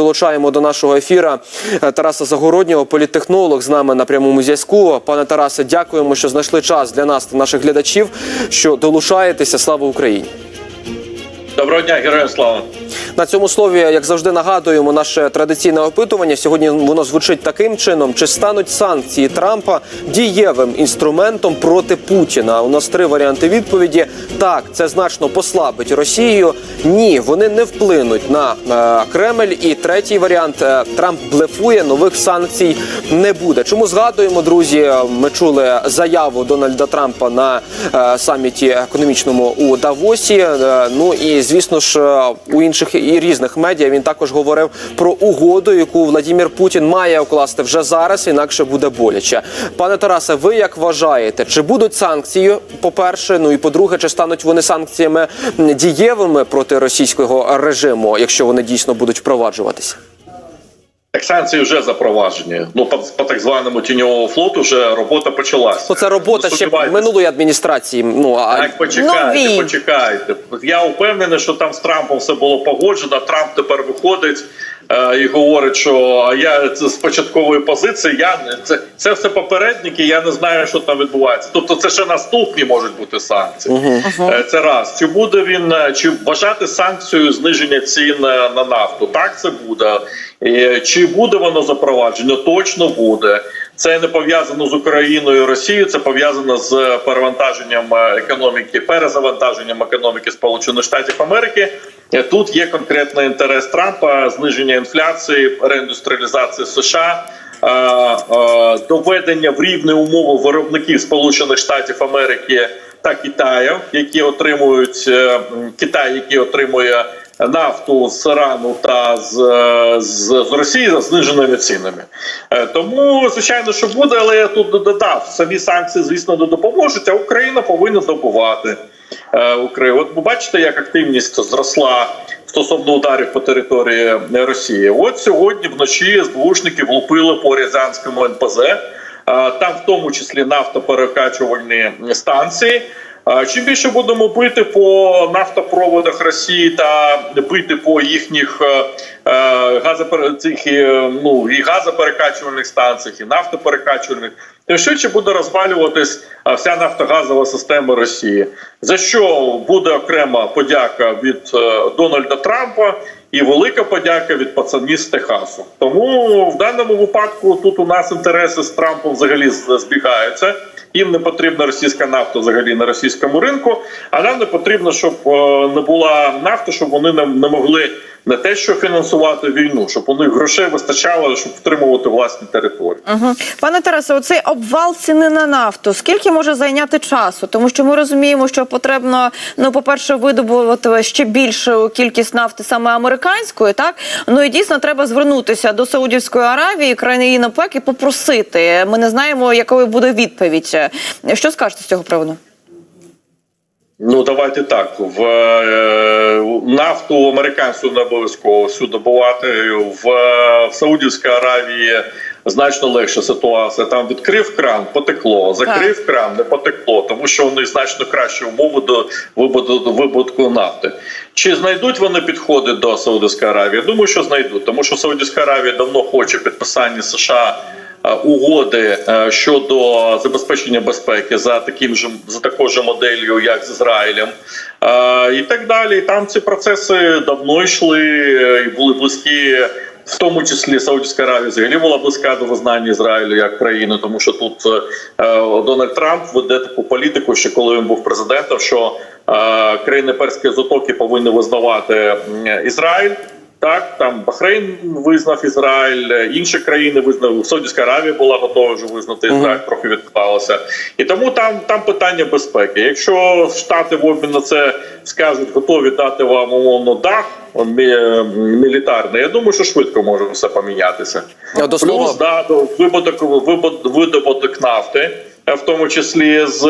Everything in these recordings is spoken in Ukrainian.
долучаємо до нашого ефіра е, Тараса Загороднього, політтехнолог з нами на прямому зв'язку. Пане Тарасе, дякуємо, що знайшли час для нас та наших глядачів, що долучаєтеся. Слава Україні! Доброго дня, героям слава. На цьому слові, як завжди, нагадуємо наше традиційне опитування. Сьогодні воно звучить таким чином: чи стануть санкції Трампа дієвим інструментом проти Путіна? У нас три варіанти відповіді: так, це значно послабить Росію. Ні, вони не вплинуть на е, Кремль. І третій варіант е, Трамп блефує, нових санкцій не буде. Чому згадуємо, друзі? Ми чули заяву Дональда Трампа на е, саміті економічному у Давосі. Е, ну і звісно ж е, у інших і різних медіа він також говорив про угоду, яку Владимир Путін має укласти вже зараз, інакше буде боляче. Пане Тарасе, ви як вважаєте, чи будуть санкції? По перше, ну і по-друге, чи стануть вони санкціями дієвими проти російського режиму, якщо вони дійсно будуть впроваджуватися? Так санкції вже запроваджені. Ну по, по так званому тіньовому флоту вже робота почалася. Це робота Ну, ще минулої адміністрації. Ну а Так, почекайте, Нові. почекайте. Я впевнений, що там з Трампом все було погоджено. Трамп тепер виходить і говорить, що я це з початкової позиції. Я не- це, це все попередники. Я не знаю, що там відбувається. Тобто, це ще наступні можуть бути санкції. Е, Це раз. Чи буде він е, чи вважати санкцією зниження цін е, на нафту? Так, це буде. Е, Чи буде воно запроваджено? Точно буде. Це не пов'язано з Україною і Росією. Це пов'язано з перевантаженням е, економіки, перезавантаженням економіки Сполучених Штатів Америки. Е, Тут є конкретний інтерес Трампа: зниження інфляції, реіндустріалізації США. е, е, Доведення в рівні умови виробників Сполучених Штатів Америки та Китаю, які отримують Китай, який отримує нафту з Ірану та з, з, з Росії за зниженими цінами. Тому, звичайно, що буде, але я тут додав самі санкції, звісно, не допоможуть, а Україна повинна добувати. Е, От ви бачите, як активність зросла стосовно ударів по території Росії. От сьогодні вночі СБУшники влупили по Рязанському НПЗ. Е, Там в тому числі нафтоперекачувальні станції. Чим більше будемо бити по нафтопроводах Росії та бити по їхніх е, е, газопер... е, ну, і газоперекачувальних станціях, і нафтоперекачувальних, тим швидше буде розвалюватись вся нафтогазова система Росії. За що буде окрема подяка від Дональда Трампа і велика подяка від пацанів з Техасу. Тому в даному випадку тут у нас інтереси з Трампом взагалі збігаються. Їм не потрібна російська нафта взагалі на російському ринку, а нам не потрібно, щоб е, не була нафта, щоб вони не, не могли не те, що фінансувати війну, щоб у них грошей вистачало, щоб втримувати власні території. Угу. Пане Тарасе, оцей обвал ціни на нафту. Скільки може зайняти часу? Тому що ми розуміємо, що потрібно, ну, по-перше, видобувати ще більшу кількість нафти саме американської, так ну і дійсно треба звернутися до Саудівської Аравії, країни ОПЕК і попросити. Ми не знаємо, якою буде відповідь. Що скажете з цього приводу? Ну давайте так. В е, нафту американську не обов'язково всю добувати. В, в Саудівській Аравії значно легша ситуація. Там відкрив кран, потекло, закрив кран, не потекло, тому що них значно кращі умови до вибутку, до вибутку нафти. Чи знайдуть вони підходи до Саудівської Аравії? Я думаю, що знайдуть, тому що Саудівська Аравія давно хоче підписання США. Е, Угоди е, щодо забезпечення безпеки за таким же за такою же моделлю, як з Ізраїлем, е, і так далі. І там ці процеси давно йшли і були близькі. В тому числі Саудівська Аравія взагалі була близька до визнання Ізраїлю як країни, тому що тут е, Дональд Трамп веде таку політику, ще коли він був президентом, що е, країни перської затоки повинні визнавати Ізраїль. Так, там Бахрейн визнав Ізраїль, е, інші країни визнали. Саудівська Аравія була готова вже визнати Ізраїль, трохи відклалася. І тому там, там питання безпеки. Якщо Штати в обмін на це скажуть, готові дати вам умовно дах мі- мілітарний, я думаю, що швидко може все помінятися. Плюс да, до- вибуток, вибут- видобуток нафти. Е, в тому числі з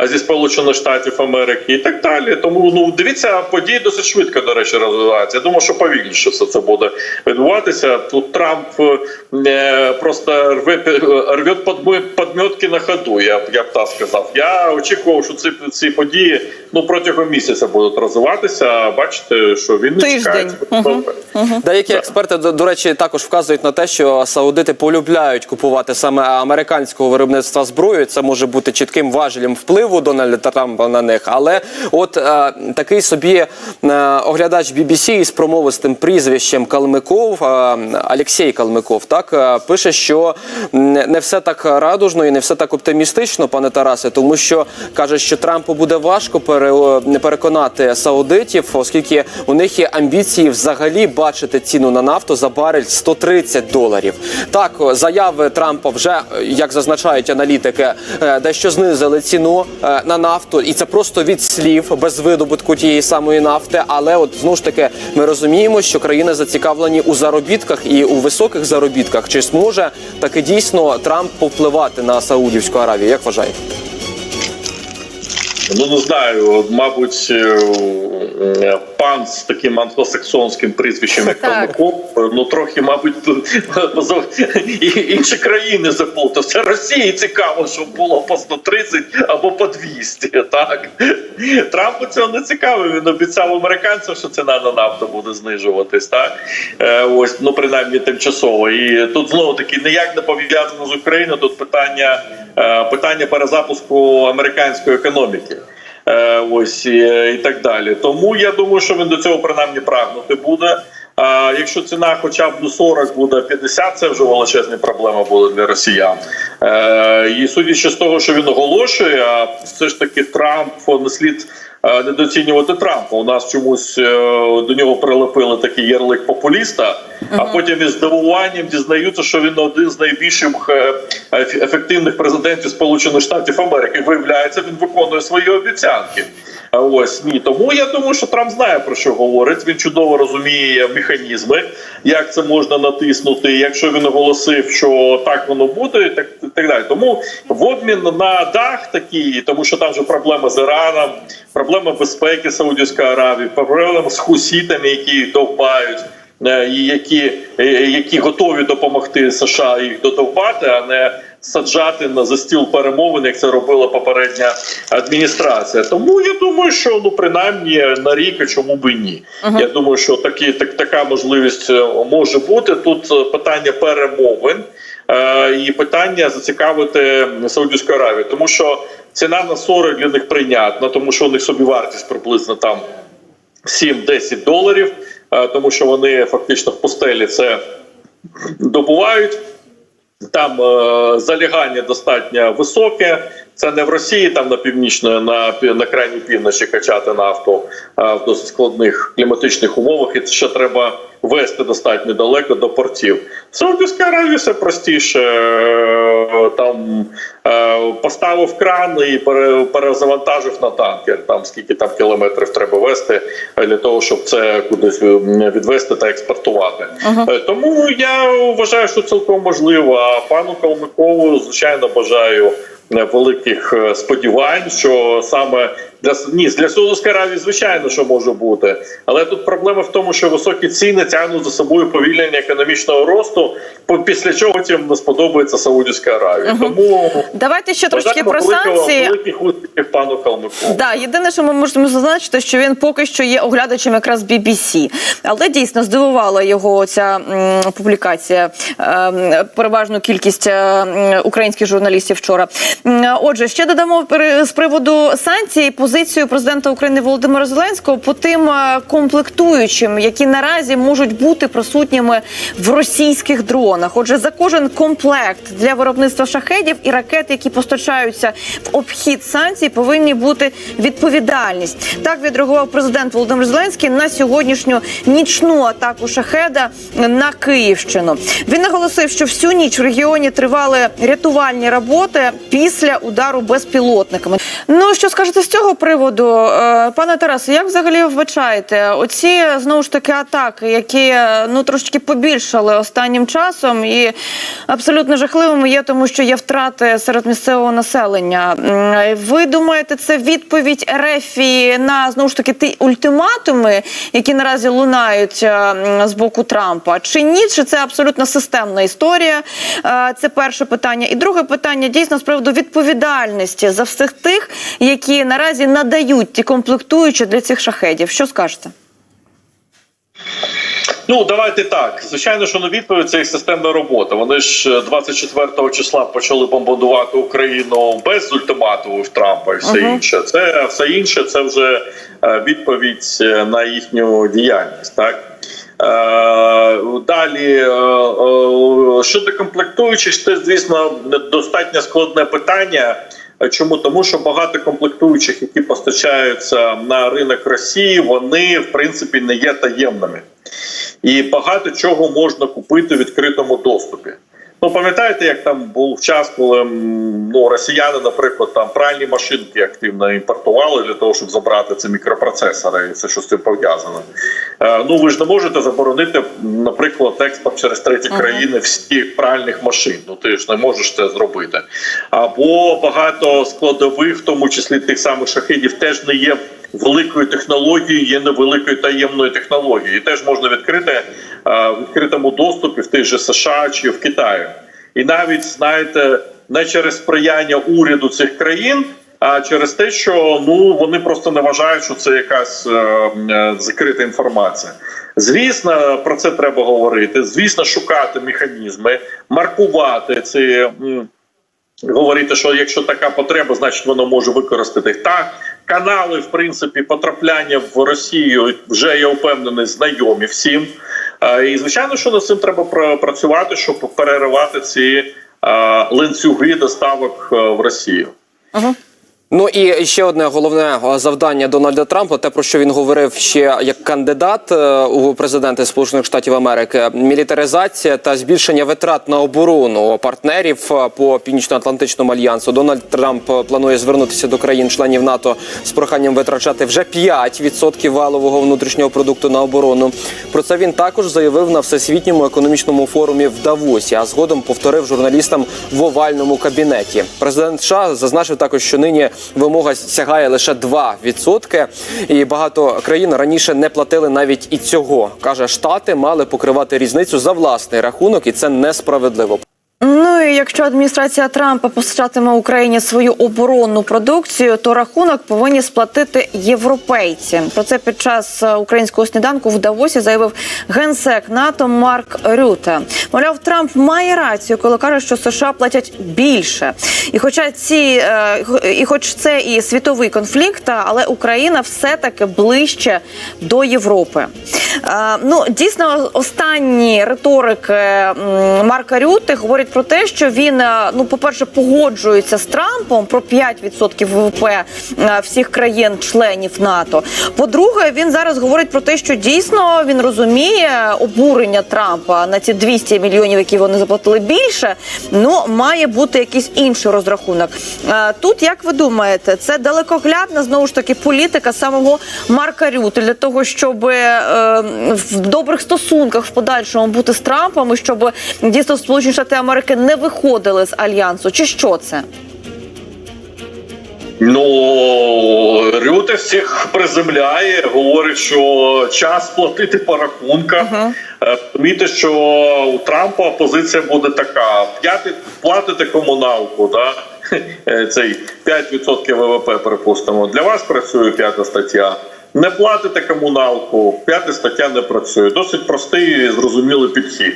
е, зі Сполучених Штатів Америки, і так далі. Тому ну дивіться, події досить швидко, до речі, розвиваються. Я думаю, що повільніше все це буде відбуватися. Тут Трамп е, просто рве рве подмо- на ходу. Я б я б так сказав. Я очікував, що ці ці події ну протягом місяця будуть розвиватися. Бачите, що він не Тиждень. чекає. Деякі експерти, до, до речі, також вказують на те, що саудити полюбляють купувати саме американського виробництва зброю. Це може бути чітким важелем впливу Дональда Трампа на них. Але от е, такий собі е, оглядач BBC із промовистим прізвищем Калмиков, е, Олексій Калмиков, так е, пише, що не все так радужно і не все так оптимістично, пане Тарасе, тому що каже, що Трампу буде важко пере, переконати саудитів, оскільки у них є амбіції взагалі бачити ціну на нафту за барель 130 доларів. Так, заяви Трампа вже, е, як зазначають аналітики, дещо знизили ціну е, на нафту, і це просто від слів без видобутку тієї самої нафти. Але от знову ж таки ми розуміємо, що країни зацікавлені у заробітках і у високих заробітках. Чи зможе таки дійсно Трамп повпливати на Саудівську Аравію? Як вважаєте? Ну не знаю, мабуть, е, е, пан з таким англосаксонським прізвищем, як Так. Ну трохи, мабуть, інші країни заплутав. Це Росії цікаво, щоб було по 130 або по 200, Так Трампу цього не цікаво. Він обіцяв американцям, що ціна на нафту буде знижуватись. Так Е, ось ну принаймні тимчасово. І тут знову таки ніяк не пов'язано з Україною. Тут питання, питання перезапуску американської економіки. Е, ось і, і так далі. Тому я думаю, що він до цього принаймні прагнути буде. А якщо ціна хоча б до 40 буде 50, це вже величезні проблеми будуть для росіян. Е, і судячи з того, що він оголошує, а все ж таки Трамп не слід е, недооцінювати Трампа. У нас чомусь е, до нього прилепили такий ярлик популіста, а потім із здивуванням дізнаються, що він один з найбільших е, ефективних президентів Сполучених Штатів Америки. Виявляється, він виконує свої обіцянки. Ось ні, тому я думаю, що Трамп знає про що говорить. Він чудово розуміє механізми, як це можна натиснути. Якщо він оголосив, що так воно буде, так так далі. Тому в обмін на дах такий, тому що там же проблема з Іраном, проблема безпеки Саудівської Аравії, проблема з хусітами, які довбають. е, І які, е, які готові допомогти США їх додовбати, а не саджати на за стіл перемовин, як це робила попередня адміністрація. Тому я думаю, що ну принаймні на рік, а чому би ні. Я думаю, що такі так така можливість е, може бути. Тут е, питання перемовин е, і питання зацікавити Саудівську Аравію, тому що ціна на 40 для них прийнятна, тому що у них собівартість приблизно там 7-10 доларів, е, тому що вони фактично в пустелі це добувають. Там е, залягання достатньо високе. Це не в Росії, там на північної, на, на крайній півночі качати нафту е, в досить складних кліматичних умовах, і це ще треба вести достатньо далеко до портів. В Саудівській Аравії все простіше. Е, Там е, поставив кран і перезавантажив на танкер. Там скільки там кілометрів треба вести для того, щоб це кудись відвести та експортувати. Е, Тому я вважаю, що цілком можливо. А пану Калмикову, звичайно, бажаю великих сподівань, що саме для ні, для Саудовської Аравії, звичайно, що може бути, але тут проблема в тому, що високі ціни тягнуть за собою повільнення економічного росту, по- після чого тим не сподобається Саудівська Аравія. Тому Давайте ще трошки про санкції. великих успіхів пану Калмикову. Да, єдине, що ми можемо зазначити, що він поки що є оглядачем якраз BBC. Але дійсно здивувала його ця м, публікація, е, переважну кількість е, українських журналістів вчора. Отже, ще додамо з приводу санкцій позицію президента України Володимира Зеленського по тим е, комплектуючим, які наразі можуть бути присутніми в російських дронах. Отже, за кожен комплект для виробництва шахедів і ракет, які постачаються в обхід санкцій, повинні бути відповідальність. Так відреагував президент Володимир Зеленський на сьогоднішню нічну атаку шахеда на Київщину. Він наголосив, що всю ніч в регіоні тривали рятувальні роботи після удару безпілотниками. Ну що скажете з цього приводу, е, пане Тарасе, як взагалі вбачаєте оці знову ж таки атаки, які е, ну трошки побільшали останнім часом, і абсолютно жахливими є, тому що є втрати серед місцевого населення. Ви думаєте, це відповідь Ерефії на знову ж таки ті ультиматуми, які наразі лунають е, з боку Трампа? Чи ні? Чи це абсолютно системна історія? Це перше питання. І друге питання дійсно з приводу відповідальності за всіх тих, які наразі надають ті комплектуючі для цих шахедів. Що скажете? Ну давайте так. Звичайно, що на відповідь це їх системна робота. Вони ж е, 24 числа почали бомбардувати Україну без ультиматумів Трампа і все Ага. інше. Це все інше. Це вже е, відповідь е, на їхню діяльність. Так Е, далі е, е, щодо комплектуючих, це звісно достатньо складне питання. Чому тому, що багато комплектуючих, які постачаються на ринок Росії, вони в принципі не є таємними і багато чого можна купити в відкритому доступі. Ну пам'ятаєте, як там був час, коли ну росіяни, наприклад, там пральні машинки активно імпортували для того, щоб забрати ці мікропроцесори, і все що з цим пов'язано. Е, ну ви ж не можете заборонити, наприклад, експорт через треті Ага. країни всіх пральних машин. Ну ти ж не можеш це зробити. Або багато складових, в тому числі тих самих шахидів, теж не є великою технологією, є невеликою таємною технологією. І теж можна відкрити е, в відкритому доступі в тих же США чи в Китаї. І навіть знаєте, не через сприяння уряду цих країн. А через те, що ну вони просто не вважають, що це якась е, е, закрита інформація. Звісно, про це треба говорити. Звісно, шукати механізми, маркувати ці говорити, що якщо така потреба, значить воно може використати так. Канали, в принципі, потрапляння в Росію вже я впевнений, знайомі всім. Е, І звичайно, що над цим треба працювати, щоб переривати ці е, ланцюги доставок е, в Росію. Ага. Ну і ще одне головне е, завдання Дональда Трампа, те про що він говорив ще як кандидат е, у президенти Сполучених Штатів Америки, мілітаризація та збільшення витрат на оборону партнерів е, по північно-атлантичному альянсу. Дональд Трамп планує звернутися до країн-членів НАТО з проханням витрачати вже 5% валового внутрішнього продукту на оборону. Про це він також заявив на всесвітньому економічному форумі в Давосі, а згодом повторив журналістам в овальному кабінеті. Президент США зазначив також, що нині вимога сягає лише 2%, і багато країн раніше не платили навіть і цього. каже, штати мали покривати різницю за власний рахунок, і це несправедливо. Якщо адміністрація Трампа постачатиме Україні свою оборонну продукцію, то рахунок повинні сплатити європейці. Про це під час е, українського сніданку в Давосі заявив генсек НАТО Марк Рюте. Мовляв, Трамп має рацію, коли каже, що США платять більше. І хоча ці е, і хоч це і світовий конфлікт, але Україна все таки ближче до Європи. Е, Ну дійсно, останні риторики Марка Рюти говорять про те, що він, е, ну, по-перше, погоджується з Трампом про 5% ВВП е, всіх країн-членів НАТО. По-друге, він зараз говорить про те, що дійсно він розуміє обурення Трампа на ці 200 мільйонів, які вони заплатили більше. Ну має бути якийсь інший розрахунок. Е, Тут як ви думаєте, це далекоглядна знову ж таки політика самого Марка Рюти для того, щоб е, в добрих стосунках в подальшому бути з Трампом, щоб дійсно Сполучені Штати Америки не виходили з альянсу, чи що це? Ну Рюте всіх приземляє, говорить, що час платити по рахунках. Ага. Е, Розумієте, що у Трампа позиція буде така: платите комуналку, да? Е, цей 5% ВВП, припустимо. Для вас працює п'ята стаття. Не платите комуналку, п'ята стаття не працює. Досить простий і зрозумілий підхід.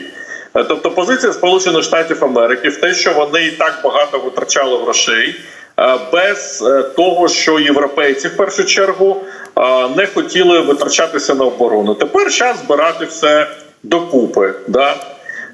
Е, Тобто позиція Сполучених Штатів Америки в те, що вони і так багато витрачали грошей, е, без е, того, що європейці в першу чергу не хотіли витрачатися на оборону. Тепер час збирати все докупи. Да?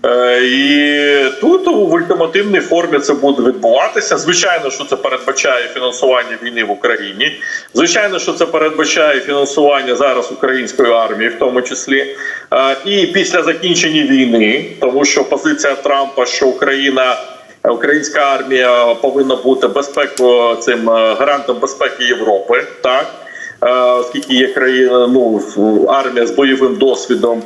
Е, І тут в ультимативній формі це буде відбуватися. Звичайно, що це передбачає фінансування війни в Україні. Звичайно, що це передбачає фінансування зараз української армії, в тому числі. Е, І після закінчення війни, тому що позиція Трампа, що Україна Українська армія повинна бути безпеку цим е, гарантом безпеки Європи, так. Оскільки є країна, ну армія з бойовим досвідом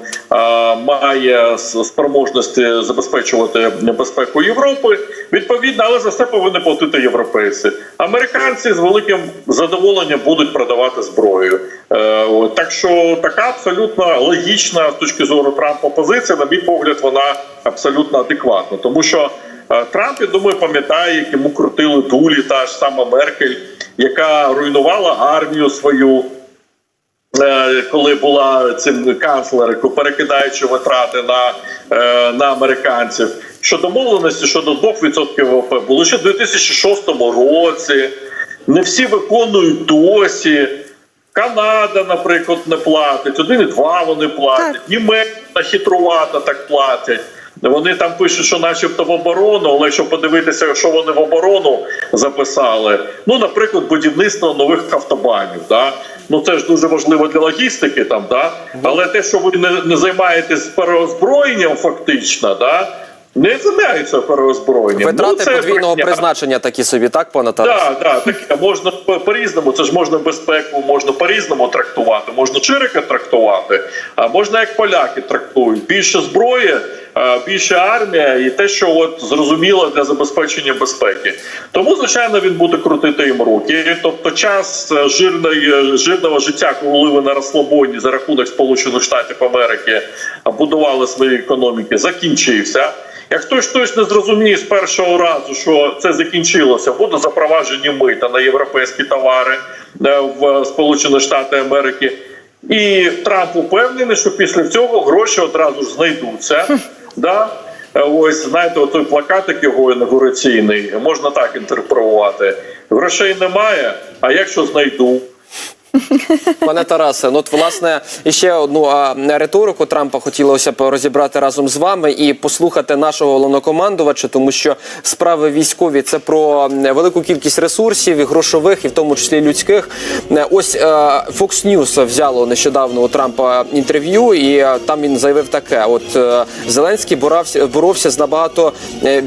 має спроможності забезпечувати безпеку Європи. Відповідно, але за це повинні платити європейці. Американці з великим задоволенням будуть продавати зброю. Е, Так що така абсолютно логічна з точки зору Трампа позиція, на мій погляд, вона абсолютно адекватна, тому що. Е, Трамп, я думаю, пам'ятає, як йому крутили дулі, та ж сама Меркель, яка руйнувала армію свою, е, коли була цим канцлером, перекидаючи витрати на, е, на американців. Що домовленості щодо 2% ВВП були ще в 2006 році. Не всі виконують досі. Канада, наприклад, не платить, 1,2 вони платять, Німеччина хитрувато так платять. Вони там пишуть, що начебто в оборону, але якщо подивитися, що вони в оборону записали, ну, наприклад, будівництво нових автобанів. Да? Ну це ж дуже важливо для логістики, там, да? але те, що ви не, не займаєтесь переозброєнням, фактично, да? Не займаються переозброєнням. Витрати ну, це подвійного брехня. призначення такі собі, так, пане Тарас? Так, так, таке можна по- по-різному. Це ж можна безпеку, можна по-різному трактувати. Можна чирика трактувати, а можна як поляки трактують. Більше зброї, більше армія і те, що от зрозуміло для забезпечення безпеки. Тому, звичайно, він буде крутити їм руки. Тобто, час е, жирної жирного життя, коли ви на розслабоні за рахунок Сполучених Штатів Америки будували свої економіки, закінчився. Як хтось не зрозуміє з першого разу, що це закінчилося, буде запроваджені мита на європейські товари е, в Сполучені Штати Америки. І Трамп упевнений, що після цього гроші одразу ж знайдуться. Да? Е, Ось знаєте, отой плакатик його інаугураційний можна так інтерпретувати. Грошей немає. А якщо знайду, Пане Тарасе, ну от власне іще одну а, риторику Трампа хотілося б розібрати разом з вами і послухати нашого головнокомандувача, тому що справи військові це про велику кількість ресурсів, і грошових, і в тому числі людських. Ось е, Fox News взяло нещодавно у Трампа інтерв'ю, і е, там він заявив таке: от е, Зеленський борався боровся з набагато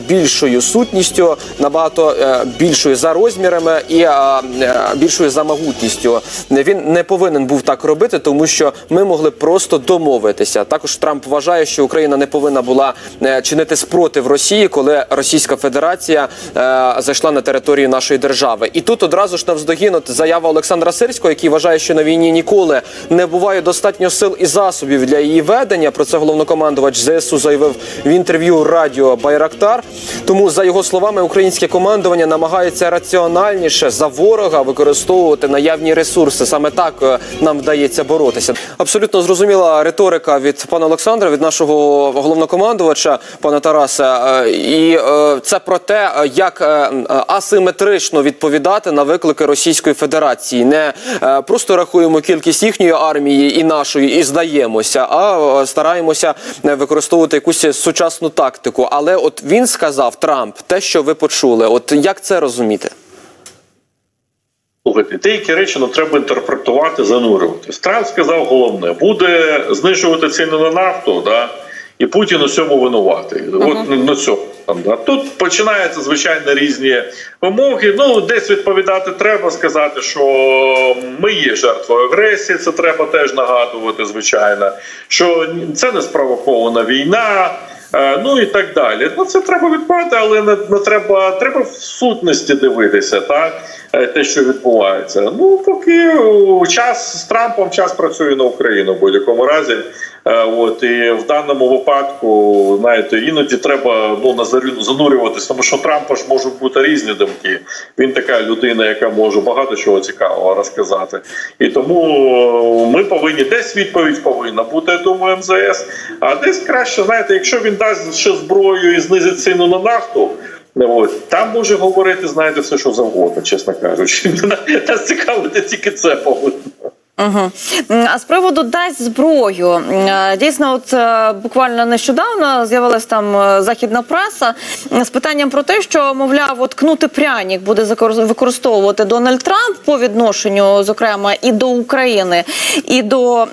більшою сутністю, набагато е, більшою за розмірами і е, більшою за могутністю. Він не повинен був так робити, тому що ми могли просто домовитися. Також Трамп вважає, що Україна не повинна була е, чинити спротив Росії, коли Російська Федерація е, зайшла на територію нашої держави. І тут одразу ж навздогін от заява Олександра Сирського, який вважає, що на війні ніколи не буває достатньо сил і засобів для її ведення. Про це головнокомандувач ЗСУ заявив в інтерв'ю радіо Байрактар. Тому, за його словами, українське командування намагається раціональніше за ворога використовувати наявні ресурси. Саме так е, нам вдається боротися. Абсолютно зрозуміла риторика від пана Олександра, від нашого головнокомандувача, пана Тараса. Е, І е, це про те, як асиметрично відповідати на виклики Російської Федерації. Не просто рахуємо кількість їхньої армії і нашої, і здаємося, а стараємося використовувати якусь сучасну тактику. Але от він сказав Трамп, те, що ви почули. От як це розуміти? Слухайте, деякі речі ну, треба інтерпретувати, занурюватись. Трамп сказав головне: буде знижувати ціни на нафту, да, і Путін у цьому винуватий. От на- на цьому. Там, да. Тут починаються звичайно різні вимоги. Ну, десь відповідати треба сказати, що ми є жертвою агресії. Це треба теж нагадувати, звичайно, що це не спровокована війна. Е, Ну і так далі. Ну це треба відповідати, але не, не треба, треба в сутності дивитися, так е, те, що відбувається. Ну поки час з Трампом час працює на Україну в будь-якому разі. Е, От і в даному випадку, знаєте, іноді треба ну занурюватися, тому що Трампа ж можуть бути різні думки. Він така людина, яка може багато чого цікавого розказати. І тому е, ми повинні десь відповідь повинна бути, я думаю, МЗС. А десь краще, знаєте, якщо він дасть ще зброю і знизить ціну на нафту. От, там може говорити, знаєте, все, що завгодно, чесно кажучи. Нас цікавити тільки це повинно. Угу. А з приводу дасть зброю, Е, дійсно, от е, буквально нещодавно з'явилась там е, західна преса з питанням про те, що мовляв, от кнути пряник буде використовувати Дональд Трамп по відношенню, зокрема, і до України, і до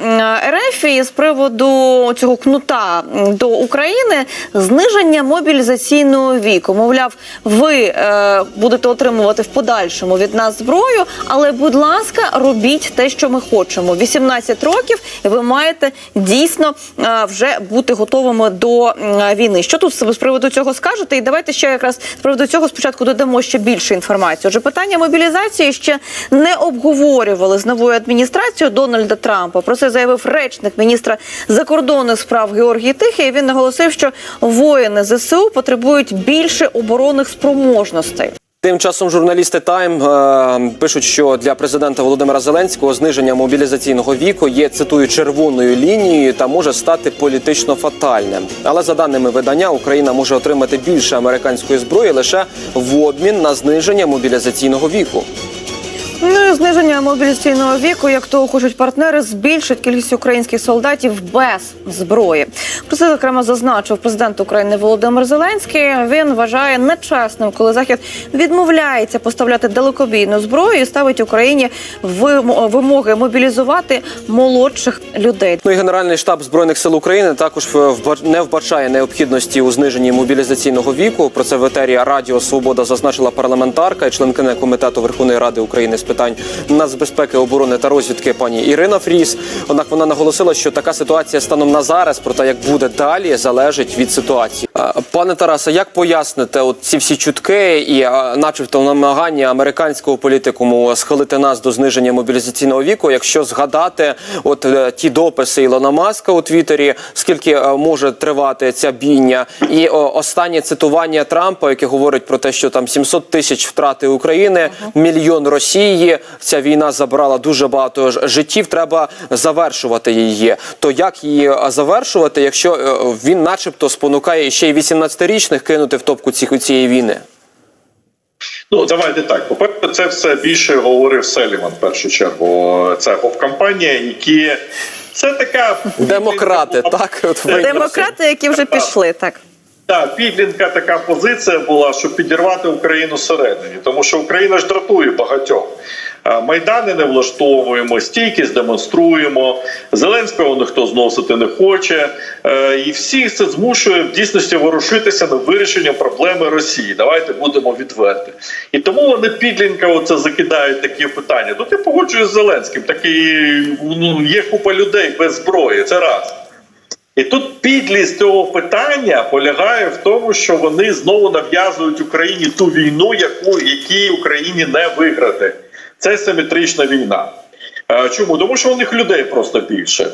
РФ, і з приводу цього кнута до України зниження мобілізаційного віку. Мовляв, ви е, будете отримувати в подальшому від нас зброю, але будь ласка, робіть те, що ми хочемо. 18 років, ви маєте дійсно е, вже бути готовими до війни. Що тут з приводу цього скажете? І давайте ще якраз з приводу цього спочатку додамо ще більше інформації. Отже, питання мобілізації ще не обговорювали з новою адміністрацією Дональда Трампа. Про це заявив речник міністра закордонних справ Георгій Тихий. Він наголосив, що воїни ЗСУ потребують більше оборонних спроможностей. Тим часом журналісти Тайм е, пишуть, що для президента Володимира Зеленського зниження мобілізаційного віку є цитую червоною лінією та може стати політично фатальним. Але за даними видання, Україна може отримати більше американської зброї лише в обмін на зниження мобілізаційного віку. Ну зниження мобілізаційного віку, як того хочуть партнери, збільшить кількість українських солдатів без зброї. Про це зокрема зазначив президент України Володимир Зеленський. Він вважає нечесним, коли захід відмовляється поставляти далекобійну зброю і ставить Україні вим- вимоги мобілізувати молодших людей. Ну і Генеральний штаб збройних сил України також не вбачає необхідності у зниженні мобілізаційного віку. Про це в етері Радіо Свобода зазначила парламентарка і членкиня комітету Верховної Ради України з питань нацбезпеки, оборони та розвідки пані Ірина Фріс. Однак вона наголосила, що така ситуація станом на зараз, проте як буде далі, залежить від ситуації. Пане Тарасе, як поясните от ці всі чутки і, начебто, намагання американського політикуму схилити нас до зниження мобілізаційного віку, якщо згадати от е, ті дописи Ілона Маска у Твіттері, скільки е, може тривати ця бійня, і о, останнє цитування Трампа, яке говорить про те, що там 700 тисяч втрати України, мільйон Росії. Ця війна забрала дуже багато життів. Треба завершувати її. То як її е, завершувати, якщо він, начебто, спонукає ще й 18-річних кинути в топку цих цієї війни? Ну давайте так. По-перше, це все більше говорив Селіман в першу чергу. Це поп кампанія, які це така Демократи, так от Демократи, які вже пішли, так. Так, підлінка така позиція була, щоб підірвати Україну всередині, тому що Україна ж дратує багатьох. Майдани не влаштовуємо, стійкість демонструємо. Зеленського ніхто зносити не хоче, Е, і всіх це змушує в дійсності ворушитися на вирішення проблеми Росії. Давайте будемо відверті. І тому вони підлінка оце закидають такі питання. Тут я погоджуюсь з Зеленським. Такий ну є купа людей без зброї. Це раз. І тут підлість цього питання полягає в тому, що вони знову нав'язують Україні ту війну, яку якій Україні не виграти. Це симетрична війна. Е, Чому? Тому що у них людей просто більше.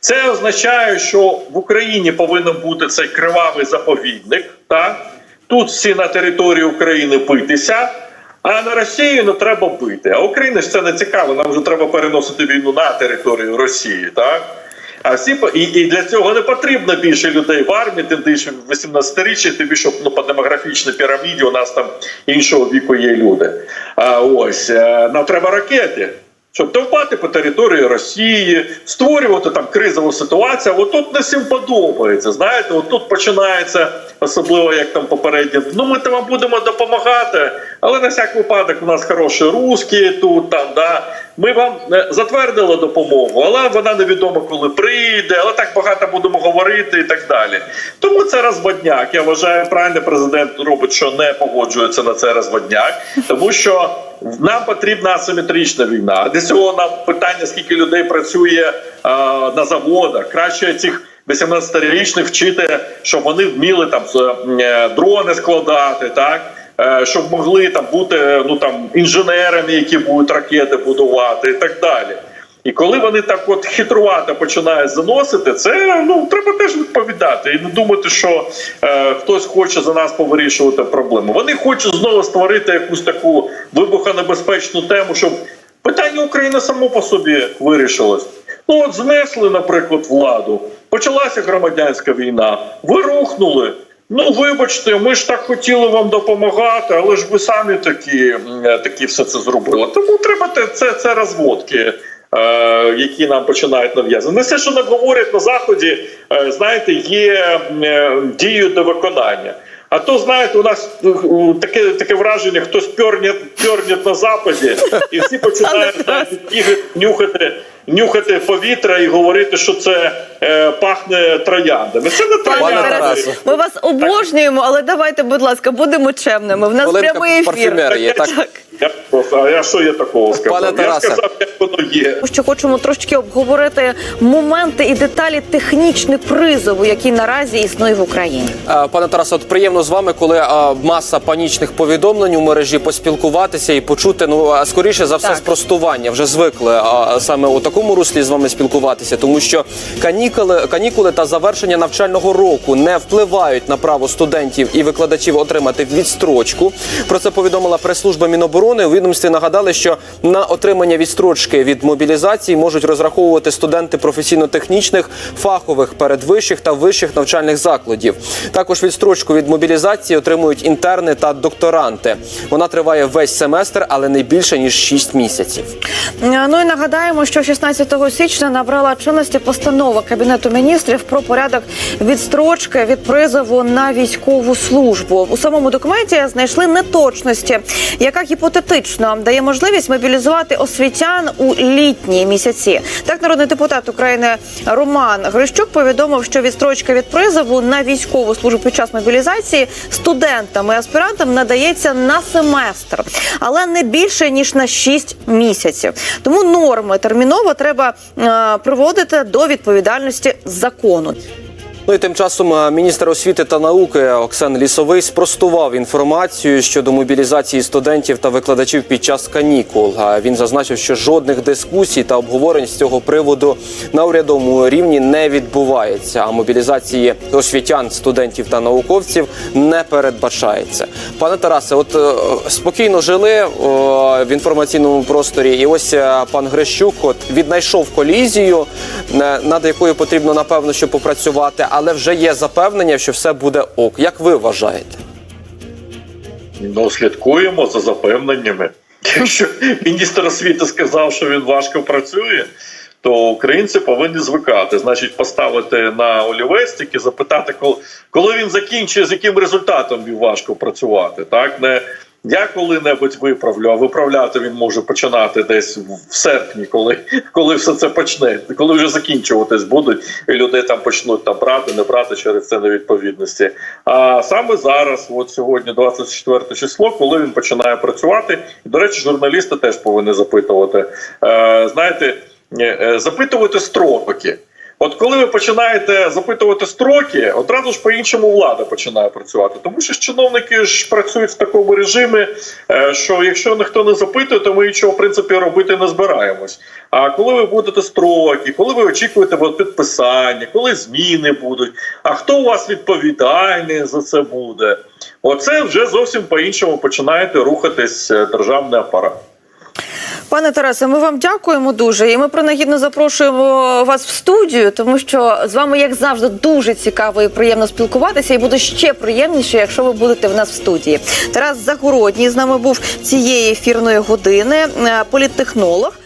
Це означає, що в Україні повинен бути цей кривавий заповідник. Так? Тут всі на території України битися, а на Росію не треба бити. А Україні ж це не цікаво. Нам вже треба переносити війну на територію Росії. Так? А всі і, і для цього не потрібно більше людей в армії, тим більше в 18-річчі, тим більше ну, по демографічній піраміді у нас там іншого віку є люди. А ось е, нам треба ракети. Щоб довбати по території Росії, створювати там кризову ситуацію, от тут не всім подобається. Знаєте, от тут починається особливо як там попередньо. Ну ми то вам будемо допомагати, але на всяк випадок у нас хороші русські тут там. Да ми вам е, затвердили допомогу, але вона невідомо коли прийде, але так багато будемо говорити і так далі. Тому це розводняк. Я вважаю, правильно президент робить, що не погоджується на це розводняк, тому що нам потрібна асиметрична війна. Для цього нам питання, скільки людей працює е, на заводах, краще цих. 18-річних вчити, щоб вони вміли там е, дрони складати, так е, щоб могли там бути ну там інженерами, які будуть ракети будувати, і так далі. І коли вони так от хитрувато починають заносити, це ну треба теж відповідати і не думати, що е, хтось хоче за нас повирішувати проблему. Вони хочуть знову створити якусь таку вибухонебезпечну тему, щоб питання України само по собі вирішилось. Ну от знесли, наприклад, владу. Почалася громадянська війна. Ви рухнули. Ну, вибачте, ми ж так хотіли вам допомагати, але ж ви самі такі, такі все це зробили. Тому треба це, це розводки. Е, які нам починають нав'язувати. Не все, що нам говорять на заході, е, знаєте, є е, дією до виконання. А то знаєте, у нас е, таке таке враження, хтось пьорнє, на западі, і всі починають бігати, нюхати, нюхати повітря і говорити, що це е, пахне трояндами. Це не Пане троянди. Тарасе, ми вас обожнюємо, але давайте, будь ласка, будемо чемними. В нас Хвилинка прямий ефір. парфюмерії, так? Я просто, а я що я такого сказав? Пане я Тарасе. сказав, як воно є. Що хочемо трошки обговорити моменти і деталі технічних призову, які наразі існує в Україні. Е, Пане Тарасе, от приємно з вами, коли е, маса панічних повідомлень у мережі поспілкуватися і почути. Ну а скоріше за все Так. спростування. Вже звикли а, саме у такому руслі з вами спілкуватися, тому що канікули, канікули та завершення навчального року не впливають на право студентів і викладачів отримати відстрочку. Про це повідомила прес-служба Міноборони. У відомстві нагадали, що на отримання відстрочки від мобілізації можуть розраховувати студенти професійно-технічних, фахових, передвищих та вищих навчальних закладів. Також відстрочку від мобілізації отримують інтерни та докторанти. Вона триває весь семестр, але не більше ніж 6 місяців. Ну і нагадаємо, що 16 січня набрала чинності постанова Кабінету міністрів про порядок відстрочки від призову на військову службу. У самому документі знайшли неточності, яка гіпотетично дає можливість мобілізувати освітян у літні місяці. Так, народний депутат України Роман Грищук повідомив, що відстрочка від призову на військову службу під час мобілізації студентам і аспірантам надається на семестр, але не більше ніж на 6 місяців. Тому норми терміново треба проводити приводити до відповідальності закону. Ну і тим часом е, міністр освіти та науки Оксан Лісовий спростував інформацію щодо мобілізації студентів та викладачів під час канікул. Він зазначив, що жодних дискусій та обговорень з цього приводу на урядовому рівні не відбувається. А мобілізації освітян, студентів та науковців не передбачається. Пане Тарасе, от е, спокійно жили о, в інформаційному просторі, і ось е, пан Грищук от віднайшов колізію, е, над якою потрібно напевно що попрацювати, але вже є запевнення, що все буде ок. Як ви вважаєте? Ну, слідкуємо за запевненнями. Якщо міністр освіти сказав, що він важко працює, то українці повинні звикати. Значить, поставити на олівець, тільки запитати, коли, він закінчує, з яким результатом він важко працювати. Так не я коли-небудь виправлю, а виправляти він може починати десь в серпні, коли, коли все це почне, коли вже закінчуватись будуть, і люди там почнуть там брати, не брати через це невідповідності. А саме зараз, от сьогодні, 24 число, коли він починає працювати, і до речі, журналісти теж повинні запитувати. Е, знаєте, е, е, запитувати строки. От коли ви починаєте запитувати строки, одразу ж по-іншому влада починає працювати. Тому що ж чиновники ж працюють в такому режимі, е, що якщо ніхто не запитує, то ми нічого в принципі робити не збираємось. А коли ви будете строки, коли ви очікуєте підписання, коли зміни будуть, а хто у вас відповідальний за це буде? Оце вже зовсім по-іншому починаєте рухатись е, державний апарат. Пане Тарасе, ми вам дякуємо дуже. І ми принагідно запрошуємо вас в студію, тому що з вами, як завжди, дуже цікаво і приємно спілкуватися. І буде ще приємніше, якщо ви будете в нас в студії. Тарас Загородній з нами був цієї ефірної години, е, політтехнолог.